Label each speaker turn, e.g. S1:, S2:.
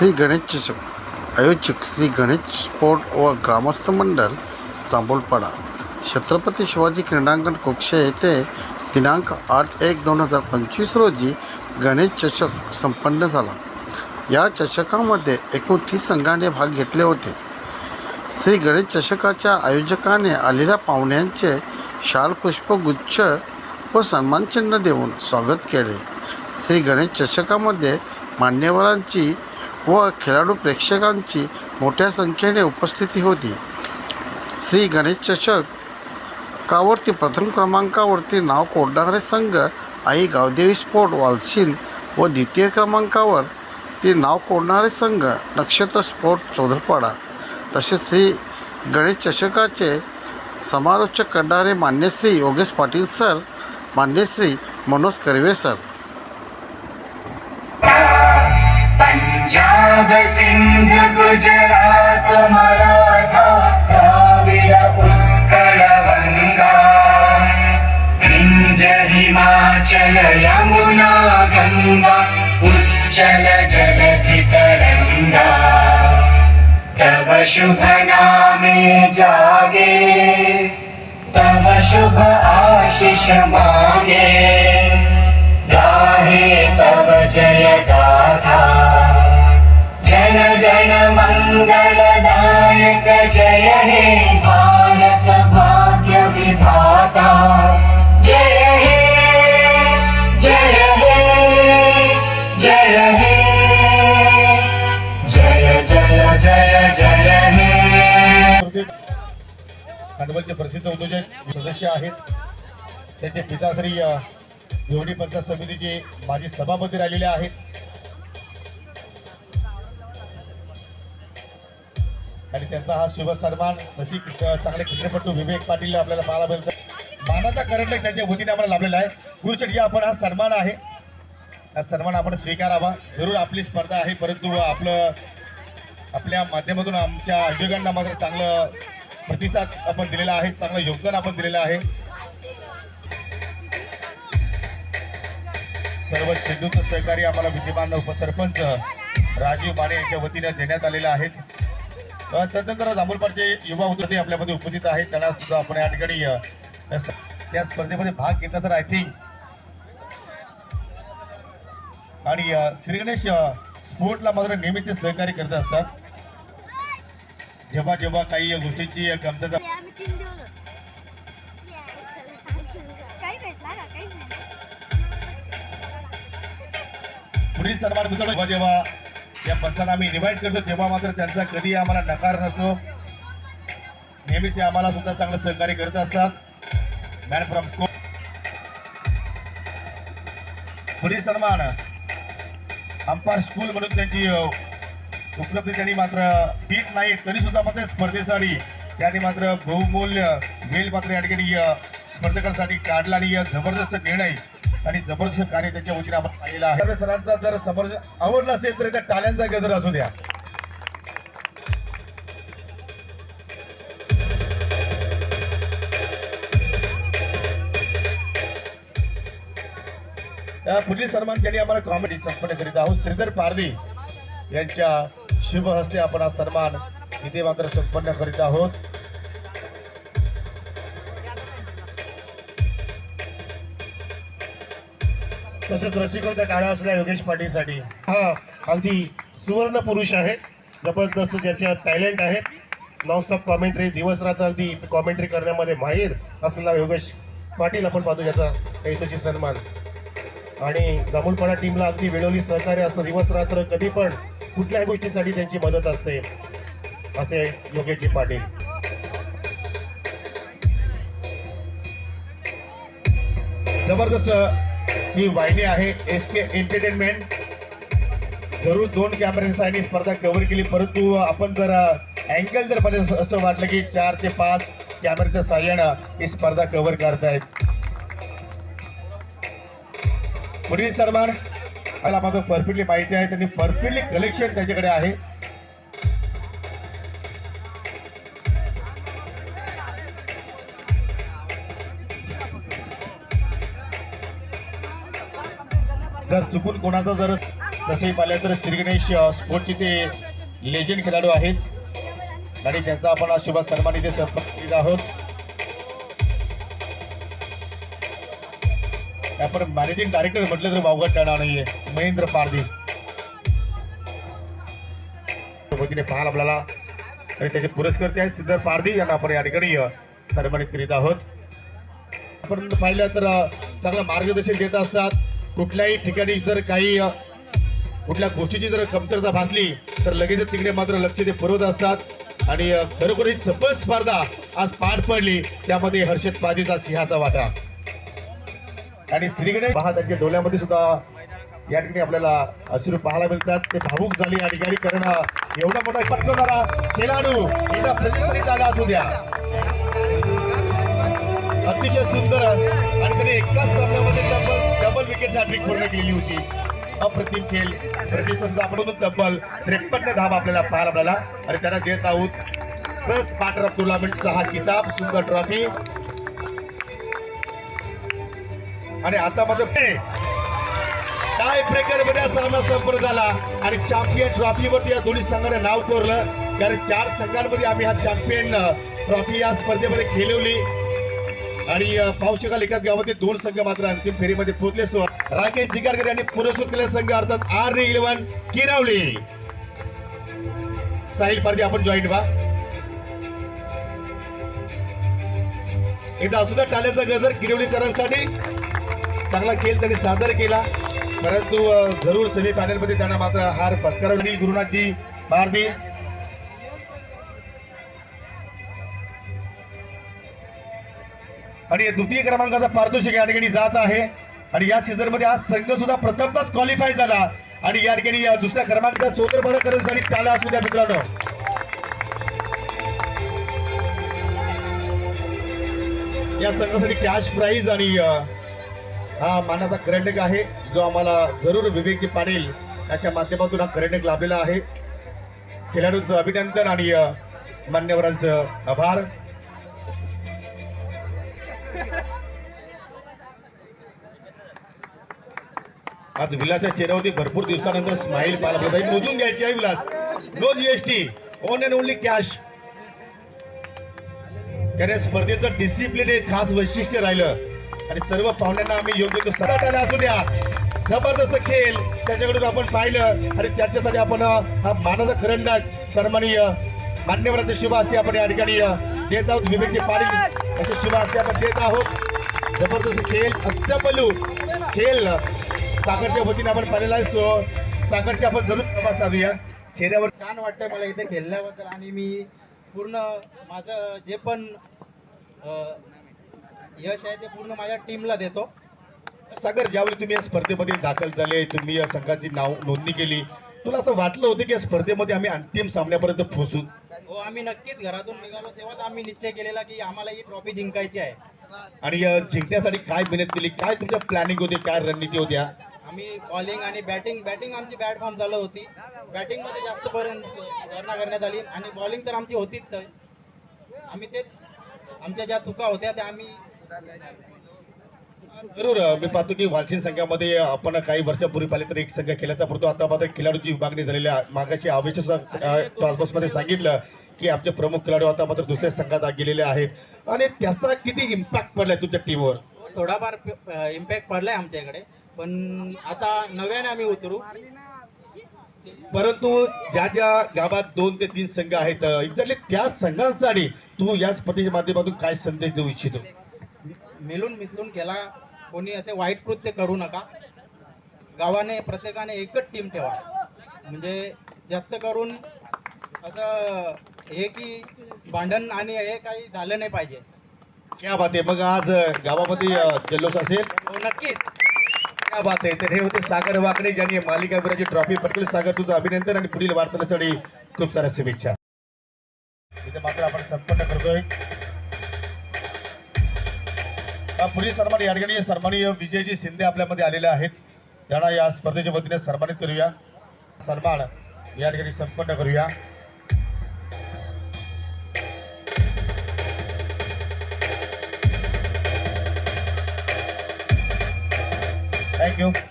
S1: श्री गणेश चषक आयोजक श्री गणेश स्पोर्ट व ग्रामस्थ मंडळ जांभूळपाडा छत्रपती शिवाजी क्रीडांगण कक्ष येथे दिनांक आठ एक दोन हजार पंचवीस रोजी गणेश चषक संपन्न झाला. या चषकामध्ये एकूण तीस संघाने भाग घेतले होते. श्री गणेश चषकाच्या आयोजकाने आलेल्या पाहुण्यांचे शाल पुष्पगुच्छ व सन्मानचिन्ह देऊन स्वागत केले. श्री गणेश चषकामध्ये मान्यवरांची व खेळाडू प्रेक्षकांची मोठ्या संख्येने उपस्थिती होती. श्री गणेश चषक कावरती प्रथम क्रमांकावरती नाव कोरणारे संघ आई गावदेवी स्पोर्ट वालसीन व द्वितीय क्रमांकावर ती नाव कोडणारे संघ नक्षत्र स्पोर्ट चौधरपाडा. तसेच श्री गणेश चषकाचे समालोचक करणारे मान्यश्री योगेश पाटील सर मान्यश्री मनोज कर्वे सर.
S2: पञ्जाब सिन्ध गुजरात मराठा द्राविड गङ्गा विन्ध्य हिमाचल यमुना गङ्गा उच्चल जलधि तरङ्गा तव शुभ नामे जागे तव शुभ आशिष मागे। गाहे तव मङ्गलदायक जय हे भारत भाग्य विधाता। जय हे जय हे जय हे। जय जय जय जय हे।
S3: खंडवलचे प्रसिद्ध उद्योजक सदस्य आहेत. त्यांचे पिता श्री अ, निवडी पंचायत समितीचे माजी सभापती राहिलेले आहेत. आणि त्यांचा हा शुभ सन्मान तशी चांगले क्रिकेटपटू विवेक पाटील आपल्याला पाहायला मिळतं. मानाचा करंट त्यांच्या वतीने आम्हाला लाभलेला आहे. गुरुशेठ या आपण हा सन्मान आहे. हा सन्मान आपण स्वीकारावा. जरूर आपली स्पर्धा आहे परंतु आपलं आपल्या माध्यमातून आमच्या आयोजकांना मात्र चांगलं प्रतिसाद आपण दिलेला आहे चांगलं योगदान आपण दिलेलं आहे. सर्व चेंडूचं सहकार्य आम्हाला विद्यमान उपसरपंच राजीव माने यांच्या वतीने देण्यात आलेले आहेत अ, त्यानंतर जांभूळपाडचे युवा उद्योगी आपल्यामध्ये उपस्थित आहेत. त्यांना सुद्धा आपण या ठिकाणी अ, या स- या स्पर्धेमध्ये भाग घेतला तर आय थिंक आणि अ, श्री गणेश अ, स्पोर्टला मात्र नेहमी ते सहकार्य करत असतात. जेव्हा जेव्हा काही गोष्टींची कमतरता पुढील सन्मान मित्र जेव्हा या पंचांना आम्ही इन्व्हाइट करतो. तेव्हा मात्र त्यांचा कधी आम्हाला नकार नसतो. नेहमीच ते आम्हाला सुद्धा चांगलं सहकार्य करत असतात. मॅन फ्रॉम को पुढील सन्मान. अंपायर स्कूल म्हणून त्यांची उपलब्धी त्यांनी मात्र ठीक नाही. तरी सुद्धा मात्र स्पर्धेसाठी त्यांनी मात्र बहुमूल्य वेल मात्र या ठिकाणी स्पर्धकांसाठी काढला आणि जबरदस्त निर्णय आणि जबरदस्त कार्य त्यांच्या वतीने आपण पाहिलेलं आहे. सरांचा जर समोर आवडला असेल तर त्या टाळ्यांचा गजर असू द्या. पुढील सन्मान त्यांनी आम्हाला कॉमेडी संपन्न करीत आहोत. श्रीधर पारदी यांच्या शुभ हस्ते आपण हा सन्मान इथे मात्र संपन्न करीत आहोत. तसंच रसिकोचा टाळा असल्या योगेश पाटीलसाठी. हा अगदी सुवर्ण पुरुष आहे. जबरदस्त ज्याच्या टॅलेंट आहे. नॉनस्टॉप कॉमेंट्री दिवस रात्र अगदी कॉमेंट्री करण्यामध्ये माहीर असलेला योगेश पाटील आपण पाहतो ज्याचा हेतूची सन्मान. आणि जांभूळपाडा टीमला अगदी वेळोली सहकार्य असतं. दिवस रात्र कधी पण कुठल्याही गोष्टीसाठी त्यांची मदत असते. असे योगेशजी पाटील. जबरदस्त ही वाहिनी आहे एस के एंटरटेनमेंट जरूर दोन कॅमेऱ्यांसाठी स्पर्धा कव्हर केली. परंतु आपण जर अँगल जर पाहिजे असं वाटलं की चार ते पाच कॅमेऱ्याच्या साह्यानं ही स्पर्धा कव्हर करतायत. पुढील सन्मान मला माझं परफेक्टली माहिती आहे. त्यांनी परफेक्टली कलेक्शन त्याच्याकडे आहे. जर चुकून कोणाचा जर तसंही पाहिलं तर श्रीगणेश स्पोर्टचे ते लेजेंड खेळाडू आहेत. आणि त्यांचा आपण आज शुभ सन्मान इथे संपन्न आहोत. आपण मॅनेजिंग डायरेक्टर म्हटलं तर वावगट करणार नाहीये. महेंद्र पारदी वतीने पाहाल आपल्याला. आणि त्याचे पुरस्कर्ते आहेत सिद्धार्थ पारदी यांना आपण या ठिकाणी सन्मानित करीत आहोत. आपण पाहिलं तर चांगलं मार्गदर्शन देत असतात. कुठल्याही ठिकाणी जर काही कुठल्या गोष्टीची जर कमतरता भासली तर लगेच तिकडे मात्र लक्ष ते पुरवत असतात. आणि खरोखर ही सफल स्पर्धा आज पार पडली. त्यामध्ये हर्षद पादीचा सिंहाचा वाटा. आणि श्रीगणे पहा त्यांच्या डोळ्यामध्ये सुद्धा या ठिकाणी आपल्याला अश्रू पाहायला मिळतात. ते भावूक झाले या ठिकाणी. कारण एवढा मोठा पटकवणारा खेळाडू एकदा प्रतिष्ठित आला असू द्या. अतिशय सुंदर. आणि त्याने डबल पूर्ण केली होती. अप्रतिम खेळ प्रतिष्ठा सुद्धा आपण तब्बल त्रेपन्न धाब आपल्याला पाहायला मिळाला. आणि त्यांना देत आहोत प्लस पाटर टुर्नामेंट टुर्नामेंटचा हा किताब सुंदर ट्रॉफी आणि आता मध्ये टाय ब्रेकरमध्ये सामना संपन्न झाला. आणि चॅम्पियन ट्रॉफीवरती या दोन्ही संघाने नाव कोरलं. कारण चार संघांमध्ये आम्ही हा चॅम्पियन ट्रॉफी uh, या स्पर्धेमध्ये खेळवली. आणि अ, पाहू एकाच गावातील दोन संघ मात्र अंतिम फेरीमध्ये पोहोचले. सो राकेश दिगारकर यांनी पुरस्कृत केलेला संघ अर्थात आर इलेव्हन किरावली. साहिल पारदी आपण जॉईन व्हा. एकदा असुद्या टाल्याचा गजर किरवलीकरांसाठी. चांगला खेळ त्यांनी सादर केला. परंतु जरूर सेमी मध्ये त्यांना मात्र हार पत्करवली. गुरुनाथजी भारती आणि द्वितीय क्रमांकाचा पारितोषिक या ठिकाणी जात आहे. आणि या सीझनमध्ये हा संघ सुद्धा प्रथमताच क्वालिफाय झाला. आणि या ठिकाणी या दुसऱ्या क्रमांकाचा सोदरपणा आणि त्याला असू द्या मित्रांनो या संघासाठी कॅश प्राईज आणि हा मानाचा करंडक आहे. जो आम्हाला जरूर विवेकजी पाटील याच्या माध्यमातून हा करंडक लाभलेला आहे. खेळाडूंचं अभिनंदन आणि मान्यवरांचं आभार. आज विलासच्या चेहऱ्यावरती भरपूर दिवसानंतर स्माईल पाहायला मोजून घ्यायची आहे Vilas. No GST one and only cash कारण स्पर्धेचं डिसिप्लिन हे खास वैशिष्ट्य राहिलं. आणि सर्व पाहुण्यांना आम्ही योग्य तो सदा त्याला असू द्या. जबरदस्त खेळ. त्याच्याकडून आपण पाहिलं. आणि त्याच्यासाठी आपण हा मानाचा खरंडक सन्माननीय मान्यवरांचे शुभ असते आपण या ठिकाणी देत आहोत. विवेकचे पाणी त्याचे शुभ असते आपण देत आहोत. जबरदस्त खेळ. अष्टपलू खेळ. सागरच्या वतीने आपण पाहिलेला आहे. सो सागरची आपण जरूर तपासावी चेहऱ्यावर
S4: छान वाटतंय मला इथे खेळल्याबद्दल. आणि मी पूर्ण माझं जे पण यश आहे ते पूर्ण माझ्या टीमला देतो.
S3: सागर ज्यावेळी तुम्ही या स्पर्धेमध्ये दाखल झाले तुम्ही या संघाची नाव नोंदणी केली तुला असं वाटलं होतं की या स्पर्धेमध्ये आम्ही अंतिम सामन्यापर्यंत पोहोचू?
S4: हो आम्ही नक्कीच घरातून निघालो तेव्हाच आम्ही निश्चय केलेला की आम्हाला ही ट्रॉफी जिंकायची आहे.
S3: आणि जिंकण्यासाठी काय मेहनत केली? काय तुमच्या प्लॅनिंग होती? काय रणनीती होत्या?
S4: आम्ही बॉलिंग आणि बॅटिंग बॅटिंग आमची बॅट फॉर्म चालू होती. बॅटिंगमध्ये जास्त पर्यंत सुधारणा करण्यात आली आणि बॉलिंग तर आमची होतीच. तर आम्ही तेच आमच्या ज्या चुका होत्या त्या आम्ही
S3: जरूर मी पाहतो की वालसीन संघामध्ये आपण काही वर्षापूर्वी पाहिले तर एक संघ खेळायचा परंतु. आता मात्र खेळाडूंची विभागणी झालेली आहे. मागाशी आवेशमध्ये सांगितलं की आमचे प्रमुख खेळाडू आता मात्र दुसऱ्या संघात गेलेले आहेत. आणि त्याचा किती इम्पॅक्ट पडलाय तुमच्या टीमवर
S4: थोडाफार इम्पॅक्ट पडलाय आमच्याकडे पण आता नव्याने आम्ही उतरू.
S3: परंतु ज्या ज्या गावात दोन ते तीन संघ आहेत एक्झॅक्टली त्या संघांसाठी तू या स्पर्धेच्या माध्यमातून काय संदेश देऊ इच्छितो?
S4: मिळून मिसळून केला. कोणी असे वाईट कृत्य करू नका. गावाने प्रत्येकाने एकच टीम ठेवा. म्हणजे जास्त करून असं हे की भांडण आणि हे काही झालं नाही पाहिजे.
S3: क्या बात आहे. मग आज गावामध्ये जल्लोष असेल?
S4: हो नक्कीच.
S3: क्या बात आहे तर हे होते सागर वाकडे ज्यांनी मालिका विराची ट्रॉफी पटकली सागर तुझं अभिनंदन आणि पुढील वाटचालीसाठी खूप साऱ्या शुभेच्छा। इथे मात्र आपण संपन्न करतोय पुढील सन्मान या ठिकाणी सन्मानीय विजयजी शिंदे आपल्यामध्ये आलेले आहेत। त्यांना या स्पर्धेच्या वतीने सन्मानित करूया। सन्मान या ठिकाणी संपन्न करूया। you.